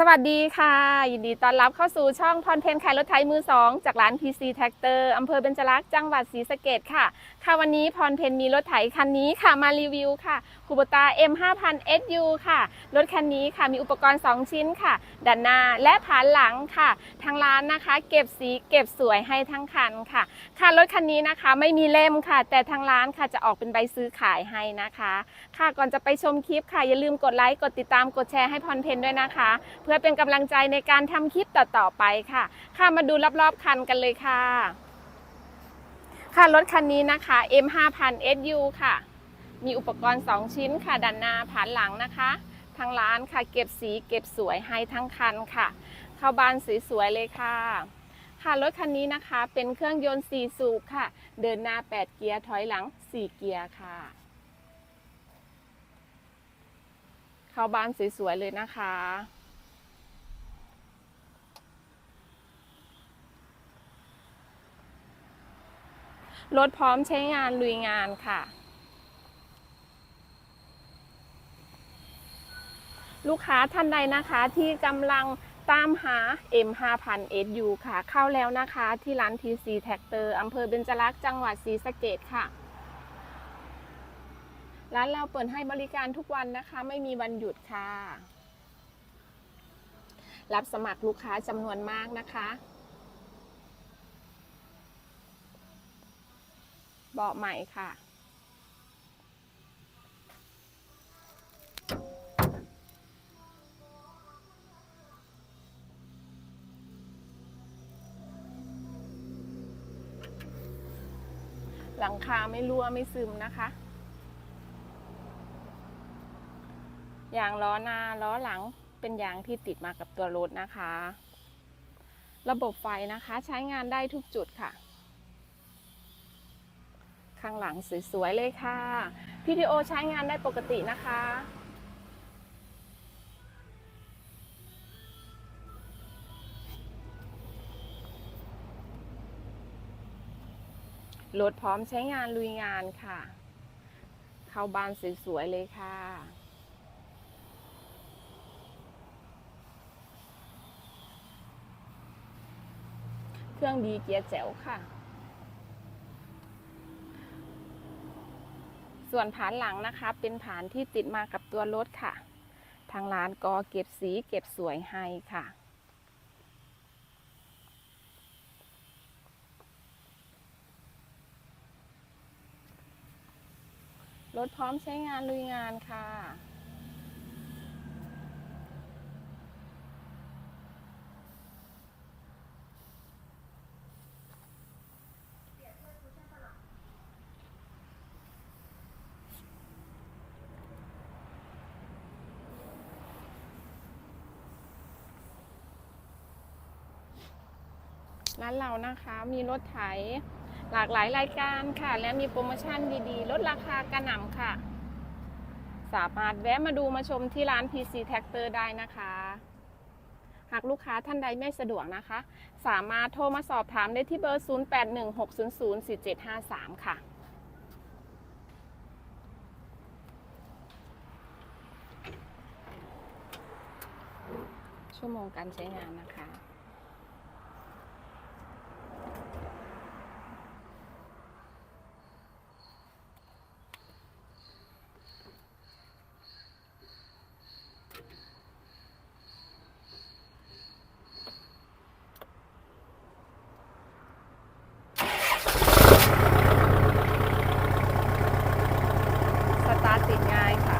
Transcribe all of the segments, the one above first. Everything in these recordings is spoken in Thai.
สวัสดีค่ะ ยินดีต้อนรับเข้าสู่ช่องพรเพนขายรถไถมือ2จากร้าน PC Tractor อำเภอเบญจลักษณ์จังหวัดศรีสะเกดค่ะ ค่ะวันนี้พรเพนมีรถไถคันนี้ค่ะมารีวิวค่ะ คูโบตา M5000 SU ค่ะ รถคันนี้ค่ะมีอุปกรณ์ 2 ชิ้นค่ะด้านหน้าและผานหลังค่ะ ทางร้านนะคะ เก็บสีเก็บสวยให้ทั้งคันค่ะ ค่ะรถคันนี้นะคะไม่มีเล่มค่ะ แต่ทางร้านค่ะจะออกเป็นใบซื้อขายให้นะคะ ค่ะก่อนจะไปชมคลิปค่ะ อย่าลืมกดไลค์กดติดตามกดแชร์ให้พรเพนด้วยนะคะ เพื่อเป็นกำลังใจในการทำคลิปต่อๆไปค่ะ ค่ะมาดูรอบๆคันกันเลยค่ะ ค่ะรถคันนี้นะคะ M5000 SU ค่ะ มีอุปกรณ์ 2 ชิ้นค่ะด้านหน้าผานหลังนะคะ ทางร้านค่ะเก็บสีเก็บสวยให้ทั้งคันค่ะ เข้าบ้านสวยๆเลยค่ะ ค่ะรถคันนี้นะคะเป็นเครื่องยนต์ 4 สูบค่ะ เดินหน้า 8 เกียร์ถอยหลัง 4 เกียร์ค่ะ เข้าบ้านสวยๆเลยนะคะรถพร้อมใช้งานลุยงานค่ะ ลูกค้าท่านใดนะคะที่กำลังตามหา M5000 SU ค่ะ เข้าแล้วนะคะที่ร้าน TC Tractor อำเภอเบญจลักษณ์จังหวัดศรีสะเกดค่ะ ร้านเราเปิดให้บริการทุกวันนะคะ ไม่มีวันหยุดค่ะ รับสมัครลูกค้าจำนวนมากนะคะ เบาะใหม่ค่ะ หลังคาไม่รั่วไม่ซึมนะคะ ยางล้อหน้าล้อหลังเป็นยางที่ติดมากับตัวรถนะคะ ระบบไฟนะคะใช้งานได้ทุกจุดค่ะ ข้างหลังสวยๆเลยค่ะ พีดีโอใช้งานได้ปกตินะคะ รถพร้อมใช้งานลุยงานค่ะ เข้าบ้านสวยๆเลยค่ะ เครื่องดีเกียร์แจ๋วค่ะ ส่วนผานหลังนะคะ เป็นผานที่ติดมากับตัวรถค่ะ ทางร้านก็เก็บสีเก็บสวยให้ค่ะ รถพร้อมใช้งานลุยงานค่ะ ร้านเรานะคะมีรถไถ หลากหลายรายการค่ะ และมีโปรโมชั่นดีๆ ลดราคากระหน่ำค่ะ สามารถแวะมาดูมาชมที่ร้าน PC Tractor ได้นะคะ หากลูกค้าท่านใดไม่สะดวกนะคะ สามารถโทรมาสอบถามได้ที่เบอร์ 0816004753 ค่ะชั่วโมงการใช้งานนะคะ ง่ายค่ะ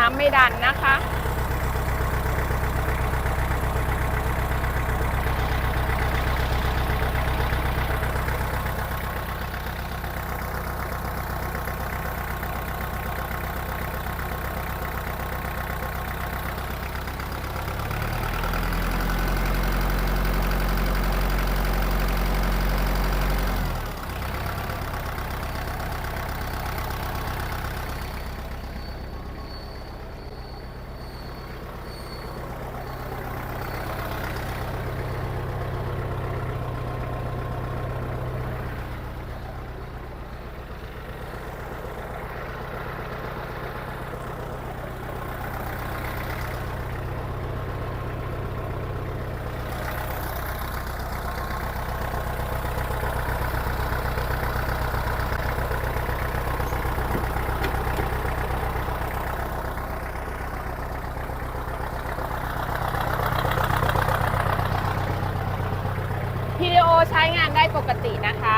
ค ไม่ดันนะคะ PDO ใช้ งานได้ปกตินะคะ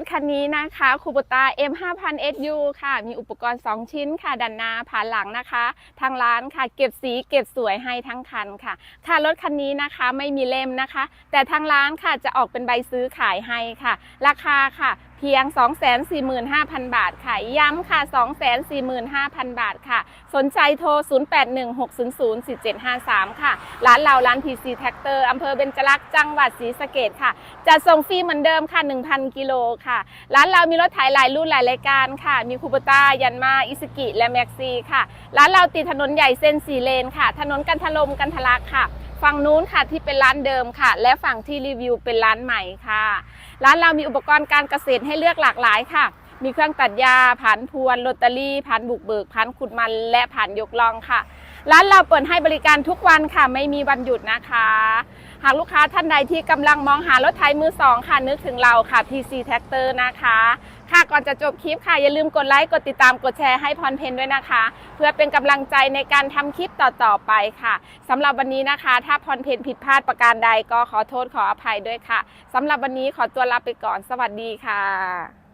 ถคันนี้นะคะคูปตา M5000 SU ค่ะ มีอุปกรณ์ 2 ชิ้นค่ะดันหน้าผ่านหลังนะคะ ทางร้านค่ะ เก็บสีเก็บสวยให้ทั้งคันค่ะ ค่ะรถคันนี้นะคะไม่มีเล่มนะคะ แต่ทางร้านค่ะจะออกเป็นใบซื้อขายให้ค่ะ ราคาค่ะ เพียง 245,000 บาทค่ะ ย้ำค่ะ 245,000 บาทค่ะ สนใจโทร 0816004753 ค่ะ ร้านเราร้าน PC Tractor อำเภอเบญจลักษณ์จังหวัดศรีสะเกดค่ะ จะส่งฟรีเหมือนเดิมค่ะ 1,000 กิโลค่ะ ร้านเรามีรถไถหลายรุ่นหลายรายการค่ะ มีคูปต้า ยันมา อิสกิ และแม็กซีค่ะ ร้านเราติดถนนใหญ่เส้นสีเลนค่ะ ถนนกันทลมกันทะลักค่ะ ฝั่งนู้นค่ะที่เป็นร้านเดิมค่ะ และฝั่งที่รีวิวเป็นร้านใหม่ค่ะ ร้านเรามีอุปกรณ์การเกษตรให้เลือกหลากหลายค่ะ มีเครื่องตัดหญ้าผ่านพวนโรตารี่ผ่านบุกเบิกผ่านขุดมัน และผ่านยกลองค่ะ ร้านเราเปิดให้บริการทุกวันค่ะ ไม่มีวันหยุดนะคะ หากลูกค้าท่านใดที่กำลังมองหารถไถมือสองค่ะนึกถึงเราค่ะ PC Tractor นะคะ ค่ะก่อนจะจบคลิปค่ะ อย่าลืมกดไลค์กดติดตามกดแชร์ให้พรเพนด้วยนะคะ เพื่อเป็นกำลังใจในการทำคลิปต่อๆไปค่ะสำหรับวันนี้นะคะ ถ้าพรเพนผิดพลาดประการใดก็ขอโทษขออภัยด้วยค่ะสำหรับวันนี้ขอตัวลาไปก่อนสวัสดีค่ะ